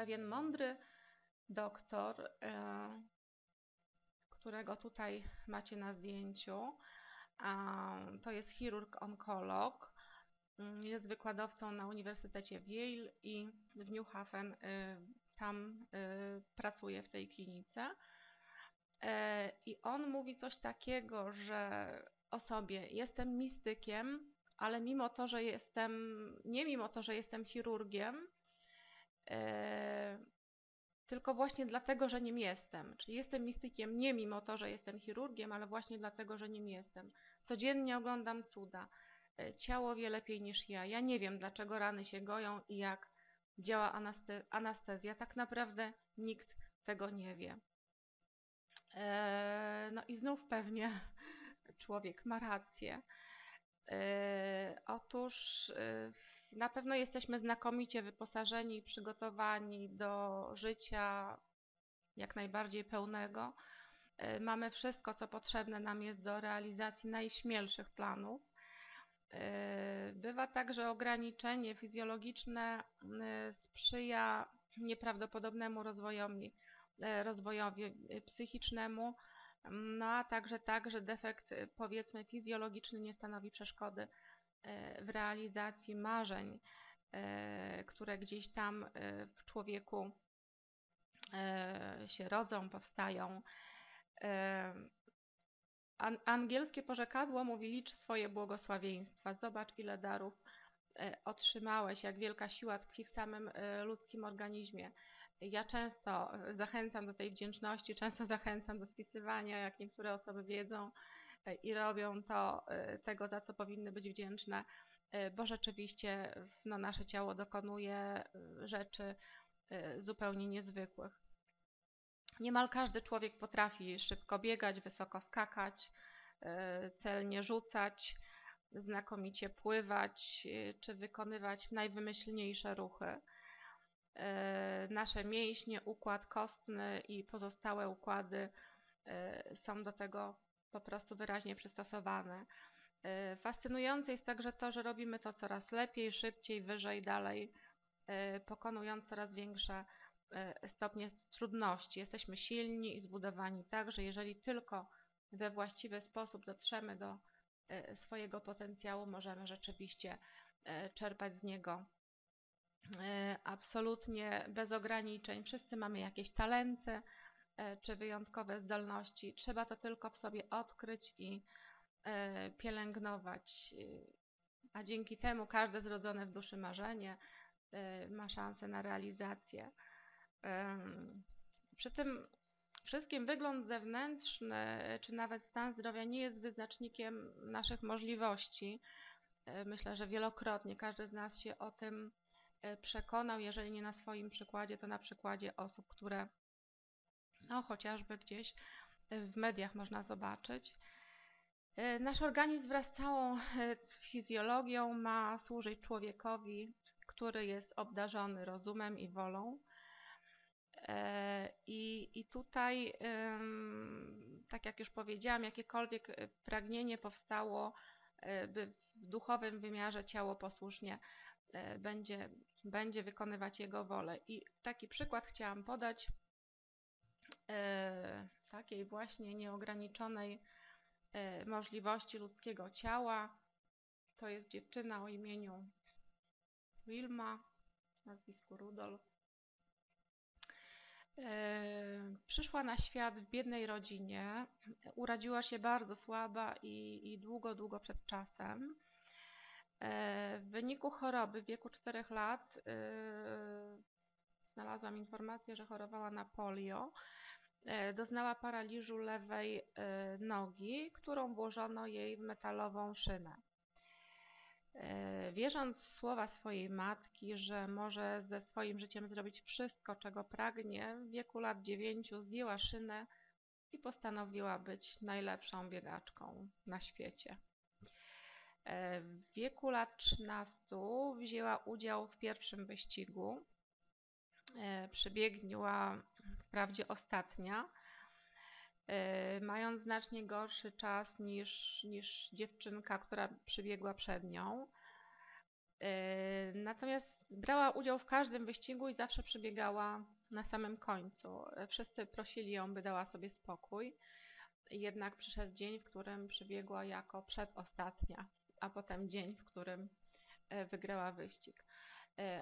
pewien mądry doktor, e, którego tutaj macie na zdjęciu. To jest chirurg-onkolog. Mm, jest wykładowcą na Uniwersytecie w Yale i w New Haven y, tam y, pracuje w tej klinice. E, I on mówi coś takiego, że o sobie jestem mistykiem, ale mimo to, że jestem, nie mimo to, że jestem chirurgiem, tylko właśnie dlatego, że nim jestem. Czyli jestem mistykiem nie mimo to, że jestem chirurgiem, ale właśnie dlatego, że nim jestem. Codziennie oglądam cuda. E, ciało wie lepiej niż ja. Ja nie wiem, dlaczego rany się goją i jak działa anaste anestezja. Tak naprawdę nikt tego nie wie. E, no i znów pewnie człowiek ma rację. E, otóż na pewno jesteśmy znakomicie wyposażeni i przygotowani do życia jak najbardziej pełnego. Mamy wszystko, co potrzebne nam jest do realizacji najśmielszych planów. Bywa tak, że ograniczenie fizjologiczne sprzyja nieprawdopodobnemu rozwojowi, rozwojowi psychicznemu, no a także tak, że defekt powiedzmy fizjologiczny nie stanowi przeszkody w realizacji marzeń, które gdzieś tam w człowieku się rodzą, powstają. Angielskie porzekadło mówi licz swoje błogosławieństwa. Zobacz ile darów e, otrzymałeś, jak wielka siła tkwi w samym e, ludzkim organizmie. Ja często e, zachęcam do tej wdzięczności, często zachęcam do spisywania, jak niektóre osoby wiedzą i robią to tego, za co powinny być wdzięczne, bo rzeczywiście no, nasze ciało dokonuje rzeczy zupełnie niezwykłych. Niemal każdy człowiek potrafi szybko biegać, wysoko skakać, e, celnie rzucać, znakomicie pływać e, czy wykonywać najwymyślniejsze ruchy. E, nasze mięśnie, układ kostny i pozostałe układy są do tego po prostu wyraźnie przystosowane. Fascynujące jest także to, że robimy to coraz lepiej, szybciej, wyżej, dalej, pokonując coraz większe E, stopnie trudności. Jesteśmy silni i zbudowani tak, że jeżeli tylko we właściwy sposób dotrzemy do swojego potencjału, możemy rzeczywiście czerpać z niego absolutnie bez ograniczeń. Wszyscy mamy jakieś talenty czy wyjątkowe zdolności. Trzeba to tylko w sobie odkryć i pielęgnować. A dzięki temu każde zrodzone w duszy marzenie ma szansę na realizację. Przy tym wszystkim wygląd zewnętrzny, czy nawet stan zdrowia nie jest wyznacznikiem naszych możliwości. E, myślę, że wielokrotnie każdy z nas się o tym e, przekonał, jeżeli nie na swoim przykładzie, to na przykładzie osób, które no, chociażby gdzieś w mediach można zobaczyć. E, nasz organizm wraz z całą fizjologią ma służyć człowiekowi, który jest obdarzony rozumem i wolą. E, I, I tutaj, tak jak już powiedziałam, jakiekolwiek e, pragnienie powstało, e, by w duchowym wymiarze ciało posłusznie będzie, będzie wykonywać jego wolę. I taki przykład chciałam podać takiej właśnie nieograniczonej możliwości ludzkiego ciała. To jest dziewczyna o imieniu Wilma, nazwisku Rudolf. E, przyszła na świat w biednej rodzinie, urodziła się bardzo słaba i, i długo, długo przed czasem. E, w wyniku choroby w wieku 4 lat e, znalazłam informację, że chorowała na polio. Doznała paraliżu lewej nogi, którą włożono jej w metalową szynę. E, wierząc w słowa swojej matki, że może ze swoim życiem zrobić wszystko, czego pragnie, w wieku lat dziewięciu zdjęła szynę i postanowiła być najlepszą biegaczką na świecie. E, w wieku lat 13 wzięła udział w pierwszym wyścigu. E, przebiegła wprawdzie ostatnia, E, mając znacznie gorszy czas niż, niż dziewczynka, która przybiegła przed nią. Natomiast brała udział w każdym wyścigu i zawsze przybiegała na samym końcu. Wszyscy prosili ją, by dała sobie spokój. Jednak przyszedł dzień, w którym przybiegła jako przedostatnia, a potem dzień, w którym wygrała wyścig.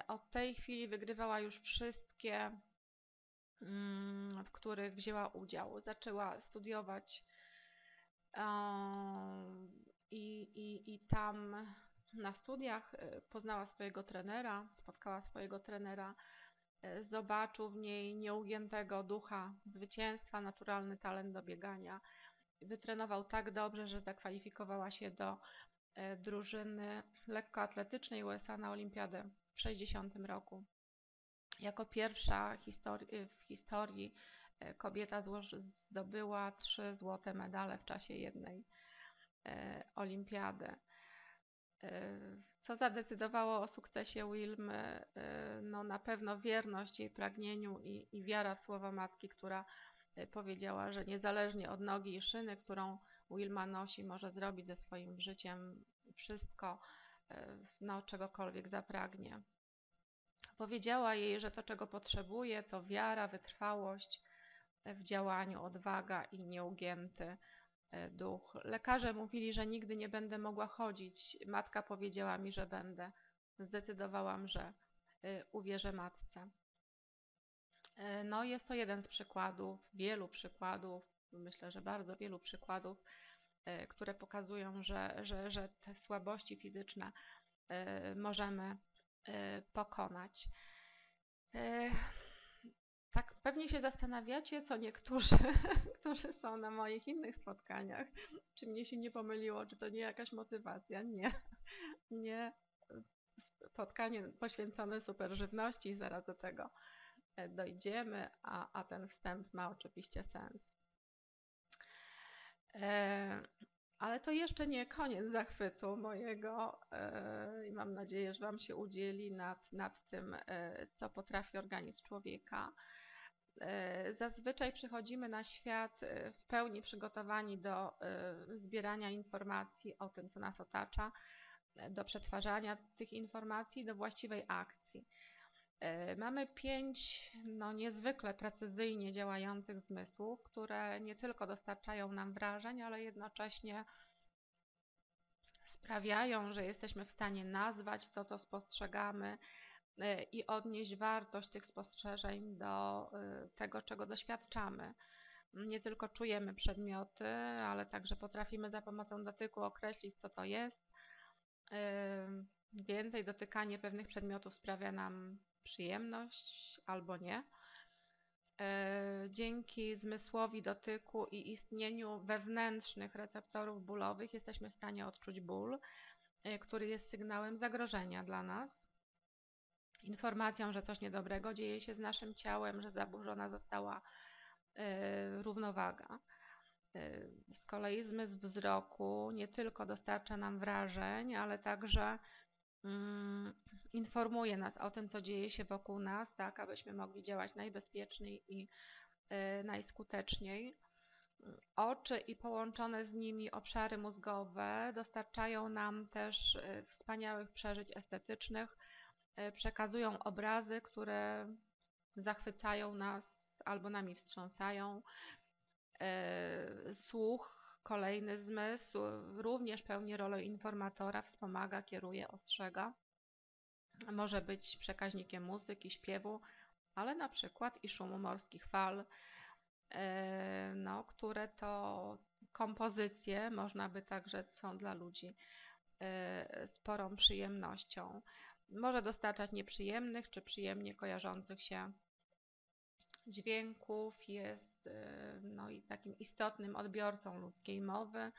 Od tej chwili wygrywała już wszystkie w których wzięła udział. Zaczęła studiować i, i, i tam na studiach y, poznała swojego trenera, spotkała swojego trenera, y, zobaczył w niej nieugiętego ducha zwycięstwa, naturalny talent do biegania. Wytrenował tak dobrze, że zakwalifikowała się do y, drużyny lekkoatletycznej USA na olimpiadę w 60 roku. Jako pierwsza histori w historii e, kobieta zdobyła trzy złote medale w czasie jednej e, olimpiady. E, co zadecydowało o sukcesie Wilmy? No na pewno wierność jej pragnieniu i, i wiara w słowa matki, która powiedziała, że niezależnie od nogi i szyny, którą Wilma nosi, może zrobić ze swoim życiem wszystko, no, czegokolwiek zapragnie. Powiedziała jej, że to, czego potrzebuje, to wiara, wytrwałość w działaniu, odwaga i nieugięty e, duch. Lekarze mówili, że nigdy nie będę mogła chodzić. Matka powiedziała mi, że będę. Zdecydowałam, że e, uwierzę matce. E, no, jest to jeden z przykładów, wielu przykładów, myślę, że bardzo wielu przykładów, które pokazują, że, że, że te słabości fizyczne możemy pokonać. Y, tak, pewnie się zastanawiacie, co niektórzy, którzy są na moich innych spotkaniach, czy mnie się nie pomyliło, czy to nie jakaś motywacja. Nie, nie. Spotkanie poświęcone superżywności, zaraz do tego e, dojdziemy, a, a ten wstęp ma oczywiście sens. Ale to jeszcze nie koniec zachwytu mojego e, i mam nadzieję, że Wam się udzieli nad, nad tym, e, co potrafi organizm człowieka. E, zazwyczaj przychodzimy na świat w pełni przygotowani do zbierania informacji o tym, co nas otacza, do przetwarzania tych informacji, do właściwej akcji. Mamy pięć no, niezwykle precyzyjnie działających zmysłów, które nie tylko dostarczają nam wrażeń, ale jednocześnie sprawiają, że jesteśmy w stanie nazwać to, co spostrzegamy e, i odnieść wartość tych spostrzeżeń do e, tego, czego doświadczamy. Nie tylko czujemy przedmioty, ale także potrafimy za pomocą dotyku określić, co to jest. E, więcej dotykanie pewnych przedmiotów sprawia nam przyjemność albo nie. E, dzięki zmysłowi dotyku i istnieniu wewnętrznych receptorów bólowych jesteśmy w stanie odczuć ból, e, który jest sygnałem zagrożenia dla nas, informacją, że coś niedobrego dzieje się z naszym ciałem, że zaburzona została e, równowaga. Z kolei zmysł wzroku nie tylko dostarcza nam wrażeń, ale także informuje nas o tym, co dzieje się wokół nas, tak, abyśmy mogli działać najbezpieczniej i y, najskuteczniej. Oczy i połączone z nimi obszary mózgowe dostarczają nam też y, wspaniałych przeżyć estetycznych, y, przekazują obrazy, które zachwycają nas albo nami wstrząsają. Słuch Kolejny zmysł również pełni rolę informatora, wspomaga, kieruje, ostrzega. Może być przekaźnikiem muzyki, śpiewu, ale na przykład i szumu morskich fal, e, no, które to kompozycje, można by także są dla ludzi e, sporą przyjemnością. Może dostarczać nieprzyjemnych czy przyjemnie kojarzących się dźwięków, jest e, no, i takim istotnym odbiorcą ludzkiej mowy,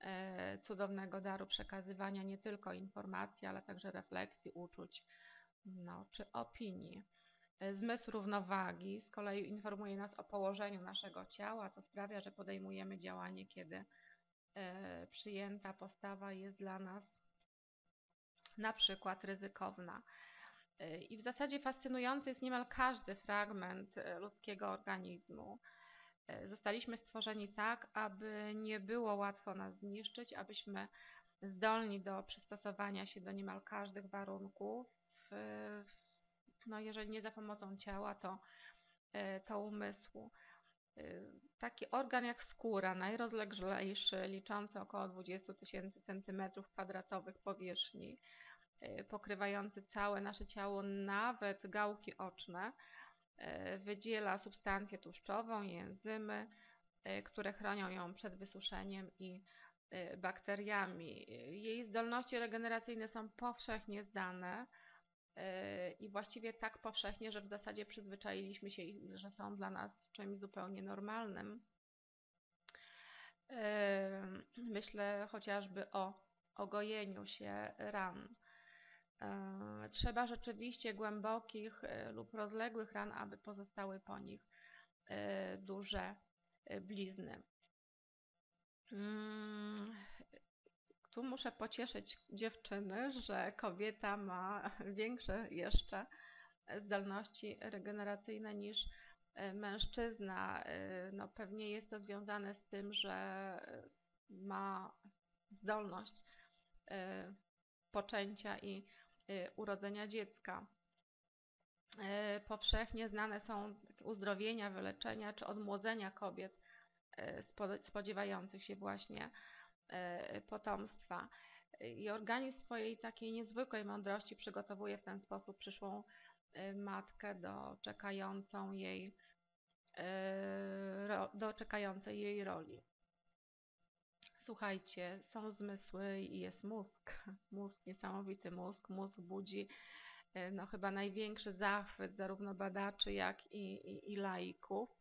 e, cudownego daru przekazywania nie tylko informacji, ale także refleksji, uczuć no, czy opinii. E, zmysł równowagi z kolei informuje nas o położeniu naszego ciała, co sprawia, że podejmujemy działanie, kiedy przyjęta postawa jest dla nas na przykład ryzykowna. I w zasadzie fascynujący jest niemal każdy fragment e, ludzkiego organizmu. E, zostaliśmy stworzeni tak, aby nie było łatwo nas zniszczyć, abyśmy zdolni do przystosowania się do niemal każdych warunków. No, jeżeli nie za pomocą ciała, to, to umysłu. Taki organ jak skóra, najrozleglejszy, liczący około 20 tysięcy centymetrów kwadratowych powierzchni, pokrywający całe nasze ciało, nawet gałki oczne, wydziela substancję tłuszczową i enzymy, które chronią ją przed wysuszeniem i Y, bakteriami. Jej zdolności regeneracyjne są powszechnie znane y, i właściwie tak powszechnie, że w zasadzie przyzwyczailiśmy się, że są dla nas czymś zupełnie normalnym. Y, myślę chociażby o ogojeniu się ran. Trzeba rzeczywiście głębokich lub rozległych ran, aby pozostały po nich duże blizny. Mm, tu muszę pocieszyć dziewczyny, że kobieta ma większe jeszcze zdolności regeneracyjne niż e, mężczyzna. E, no pewnie jest to związane z tym, że ma zdolność e, poczęcia i urodzenia dziecka. Powszechnie znane są uzdrowienia, wyleczenia czy odmłodzenia kobiet spodziewających się właśnie potomstwa. I organizm swojej takiej niezwykłej mądrości przygotowuje w ten sposób przyszłą matkę do czekającą jej, do czekającej jej roli. Słuchajcie, są zmysły i jest mózg. Mózg, niesamowity mózg. Mózg budzi no, chyba największy zachwyt zarówno badaczy, jak i, i, i laików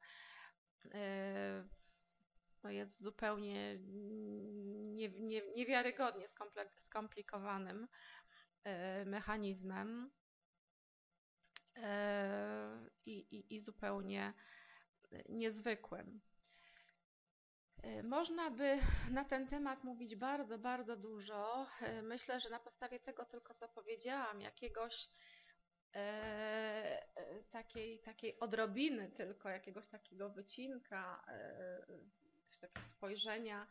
to jest zupełnie nie, nie, niewiarygodnie skomplikowanym e, mechanizmem e, i, i, i zupełnie niezwykłym. E, można by na ten temat mówić bardzo, bardzo dużo. Myślę, że na podstawie tego tylko, co powiedziałam, jakiegoś e, takiej, takiej odrobiny tylko, jakiegoś takiego wycinka e, takie spojrzenia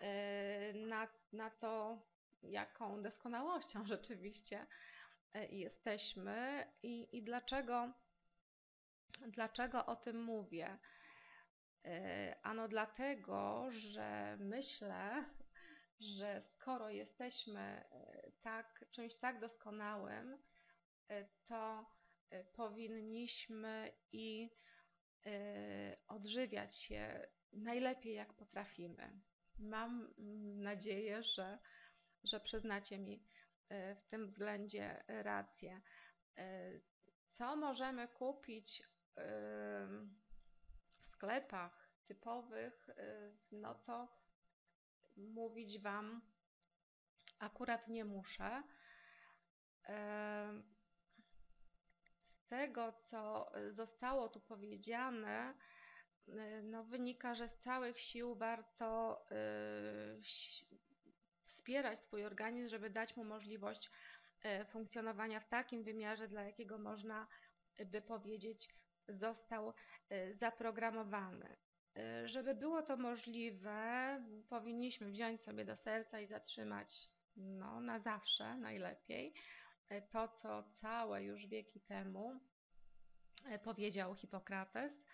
e, na, na to, jaką doskonałością rzeczywiście e, jesteśmy i, i dlaczego, dlaczego o tym mówię. E, ano dlatego, że myślę, że skoro jesteśmy tak, czymś tak doskonałym, to powinniśmy i odżywiać się najlepiej jak potrafimy. Mam nadzieję, że, że przyznacie mi e, w tym względzie rację. E, co możemy kupić e, sklepach typowych, no to mówić Wam akurat nie muszę. Z tego, co zostało tu powiedziane, Y, no, wynika, że z całych sił warto y, wspierać swój organizm, żeby dać mu możliwość y, funkcjonowania w takim wymiarze, dla jakiego można by powiedzieć, został zaprogramowany. Żeby było to możliwe, powinniśmy wziąć sobie do serca i zatrzymać no, na zawsze najlepiej to, co całe już wieki temu powiedział Hipokrates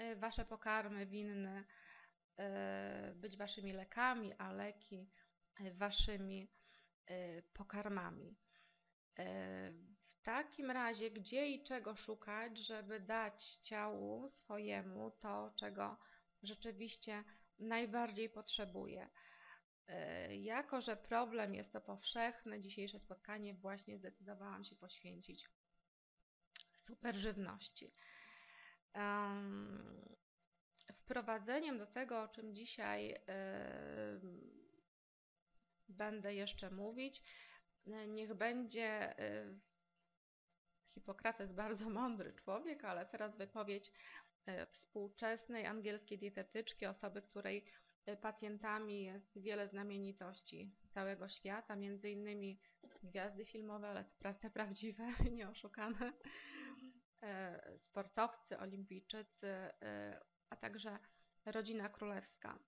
E, wasze pokarmy winny e, być waszymi lekami, a leki e, waszymi pokarmami. Takim razie, gdzie i czego szukać, żeby dać ciału swojemu to, czego rzeczywiście najbardziej potrzebuje? Jako, że problem jest to powszechny, dzisiejsze spotkanie właśnie zdecydowałam się poświęcić superżywności. Wprowadzeniem do tego, o czym dzisiaj będę jeszcze mówić, niech będzie Hipokrates bardzo mądry człowiek, ale teraz wypowiedź e, współczesnej angielskiej dietetyczki, osoby, której e, pacjentami jest wiele znamienitości całego świata, między innymi gwiazdy filmowe, ale te prawdziwe, nieoszukane, E, sportowcy olimpijczycy, a także rodzina królewska.